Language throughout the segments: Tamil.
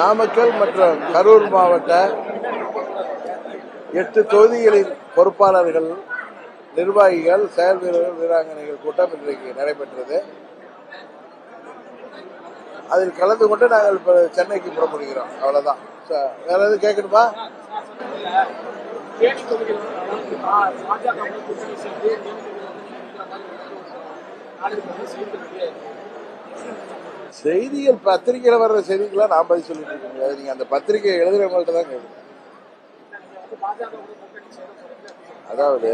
நாமக்கல் மற்றும் கரூர் மாவட்ட எட்டு தொகுதிகளின் பொறுப்பாளர்கள் நிர்வாகிகள் செயல் வீரர்கள் வீராங்கனைகள் கூட்டம் இன்றைக்கு நடைபெற்றது. அதில் கலந்து கொண்டு நாங்கள் இப்போ சென்னைக்கு புறப்படுகிறோம். அவ்வளவுதான். ச- வேற எதுவும் கேட்கணுமா? பாஜக செய்திகள் பத்திரிகையில் வர்ற செய்திகளை நான் பதில் சொல்லிட்டு இருக்க நீங்க அந்த பத்திரிகை எழுதுறவங்கள்ட்ட தான் கேட்கணும் அதாவது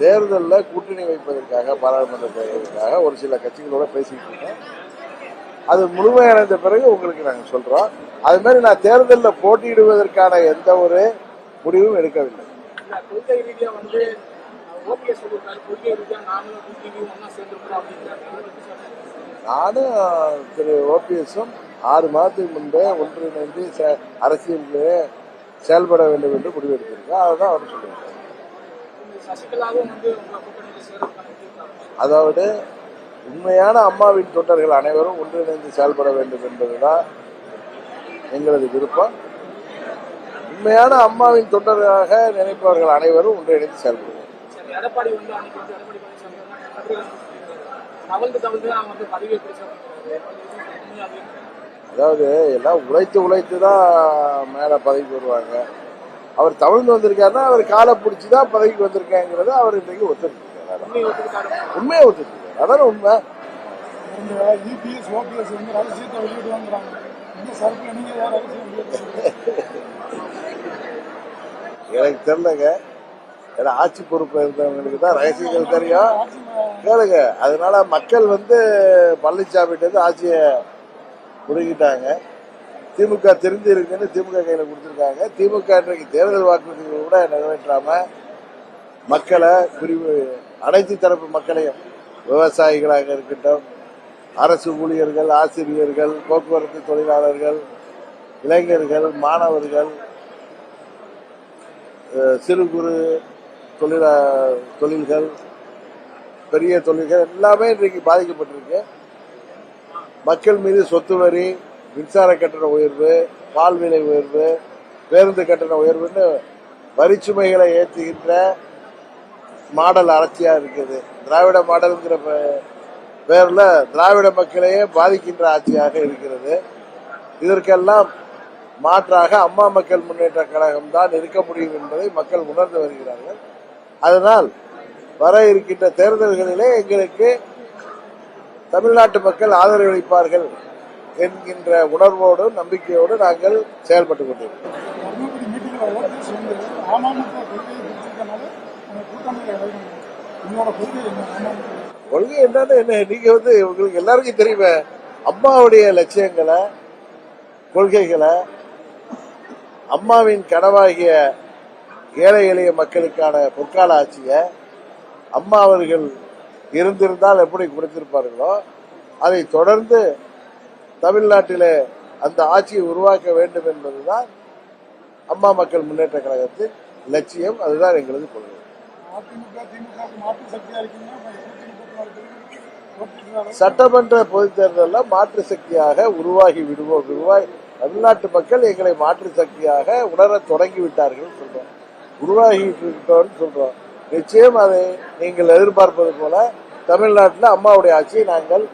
தேர்தலில் கூட்டணி வைப்பதற்காக பாராளுமன்ற தேர்தலுக்காக ஒரு சில கட்சிகளோட பேசிட்டு இருக்கேன் அது முழுமையடைந்த பிறகு உங்களுக்கு நாங்கள் சொல்றோம். அது மாதிரி நான் தேர்தலில் போட்டியிடுவதற்கான எந்த ஒரு முடிவும் எடுக்கவில்லை. வந்து ஓபிஎஸ் சொல்லியிருக்காரு கொள்கை நாங்களும் நானும் திரு ஓபிஎஸும் ஆறு மாதத்துக்கு முன்பே ஒன்றிணைந்து அரசியலிலே செயல்பட வேண்டும் என்று முடிவெடுத்திருக்கோம் அதுதான் அவர் தீர்ப்பு அதாவது உண்மையான அம்மாவின் தொண்டர்கள் அனைவரும் ஒன்றிணைந்து செயல்பட வேண்டும் என்பதுதான் எங்களது விருப்பம். உண்மையான அம்மாவின் தொண்டர்களாக நினைப்பவர்கள் அனைவரும் ஒன்றிணைந்து செயல்படுவோம். சரி எடப்பாடி அதாவது எல்லாம் உழைத்து உழைத்து தான் மேலே பதவிக்கு வருவாங்க. அவர் தமிழ்ந்து வந்திருக்காருன்னா அவர் காலை பிடிச்சி தான் பதவிக்கு வந்திருக்காங்கிறத அவர் இன்றைக்கு ஒத்துருக்காரு உண்மையை ஒத்துருக்காரு அதான உண்மை? வெளியிட்டு எனக்கு தெரியலங்க. ஏன்னா ஆட்சி பொறுப்பு இருந்தவங்களுக்கு தான் ரகசியங்கள் தெரியும். கேளுங்க. அதனால மக்கள் வந்து பழனிசாமிகிட்ட ஆட்சியை முடுங்கிட்டாங்க திமுக தெரிஞ்சு இருக்குன்னு திமுக கையில கொடுத்துருக்காங்க. திமுக இன்றைக்கு தேர்தல் வாக்குறுதிகள் கூட நிறைவேற்றாம மக்களை பிரிவு அனைத்து தரப்பு மக்களையும் விவசாயிகளாக இருக்கட்டும் அரசு ஊழியர்கள் ஆசிரியர்கள் போக்குவரத்து தொழிலாளர்கள் இளைஞர்கள் மாணவர்கள் சிறு குறு தொழிலா தொழில்கள் பெரிய தொழில்கள் எல்லாமே இன்றைக்கு பாதிக்கப்பட்டிருக்கு. மக்கள் மீது சொத்து வரி மின்சார கட்டண உயர்வு பால் விலை உயர்வு பேருந்து கட்டண உயர்வுன்னு வரிச்சுமைகளை ஏற்றுகின்ற மாடல் அரசியா இருக்குது. திராவிட மாடல்ங்கிற பேரில் திராவிட மக்களையே பாதிக்கின்ற ஆட்சியாக இருக்கிறது. இதற்கெல்லாம் மாற்றாக அம்மா மக்கள் முன்னேற்ற கழகம் தான் இருக்க முடியும் என்பதை மக்கள் உணர்ந்து வருகிறார்கள். அதனால் வர இருக்கின்ற தேர்தல்களிலே எங்களுக்கு தமிழ்நாட்டு மக்கள் ஆதரவளிப்பார்கள் என்கின்ற உணர்வோடு நம்பிக்கையோடு நாங்கள் செயல்பட்டு கொண்டிருக்கிறோம். கொள்கை என்னன்னு என்ன? நீங்க வந்து உங்களுக்கு எல்லாருக்கும் தெரியுமே அம்மாவுடைய லட்சியங்களை கொள்கைகளை அம்மாவின் கனவாகிய ஏழை எளிய மக்களுக்கான பொற்கால ஆட்சியை அம்மா அவர்கள் இருந்திருந்தால் எப்படி கொடுத்திருப்பார்களோ அதை தொடர்ந்து தமிழ்நாட்டிலே அந்த ஆட்சியை உருவாக்க வேண்டும் என்பதுதான் அம்மா மக்கள் முன்னேற்ற கழகத்தின் லட்சியம். அதுதான் எங்களது கொள்கை. சட்டமன்ற பொதுத் தேர்தலில் மாற்று சக்தியாக உருவாகி விடுவோம். உருவாகி தமிழ்நாட்டு மக்கள் எங்களை மாற்று சக்தியாக உணர தொடங்கி விட்டார்கள் சொல்றோம். உருவாகிட்டு இருக்கோம்னு சொல்றோம். நிச்சயம் அதை நீங்கள் எதிர்பார்ப்பது போல தமிழ்நாட்டில் அம்மாவுடைய ஆட்சியை நாங்கள்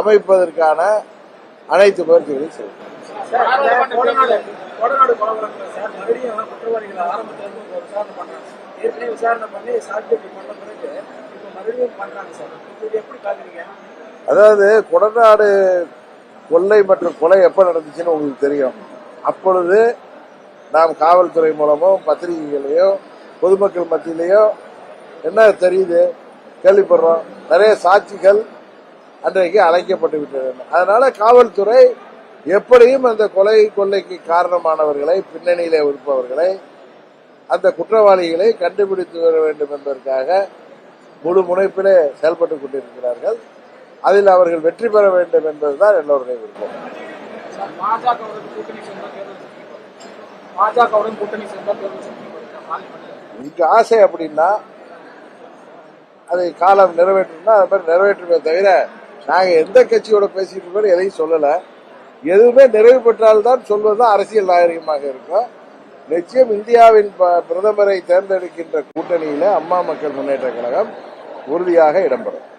அமைப்பதற்கான அனைத்து முயற்சிகளையும் செய்வோம். அதாவது கொடநாடு கொள்ளை மற்றும் கொலை எப்ப நடந்துச்சுன்னு உங்களுக்கு தெரியும். அப்பொழுது நாம் காவல்துறை மூலமோ பத்திரிகைகளையோ பொதுமக்கள் மத்தியிலேயோ என்ன தெரியுது? கேள்விப்படுறோம். நிறைய சாட்சிகள் அன்றைக்கு அழைக்கப்பட்டு விட்டது. அதனால காவல்துறை எப்படியும் அந்த கொலை கொள்ளைக்கு காரணமானவர்களை பின்னணியிலே இருப்பவர்களை அந்த குற்றவாளிகளை கண்டுபிடித்து வர வேண்டும் என்பதற்காக முழு முனைப்பிலே செயல்பட்டு கொண்டிருக்கிறார்கள். அதில் அவர்கள் வெற்றி பெற வேண்டும் என்பதுதான் எல்லோருடைய விருப்பம். பாஜகவுடன் கூட்டணி ஆசை அப்படின்னா அதை காலம் நிறைவேற்றணும்னா அது மாதிரி நிறைவேற்றுமே தவிர நாங்கள் எந்த கட்சியோட பேசிட்டு இருக்கோம் எதையும் சொல்லலை. எதுவுமே நிறைவு பெற்றால்தான் சொல்வது அரசியல் நாகரிகமாக இருக்கும். நிச்சயம் இந்தியாவின் ப- பிரதமரை தேர்ந்தெடுக்கின்ற கூட்டணியில அம்மா மக்கள் முன்னேற்ற கழகம் உறுதியாக இடம்பெறும்.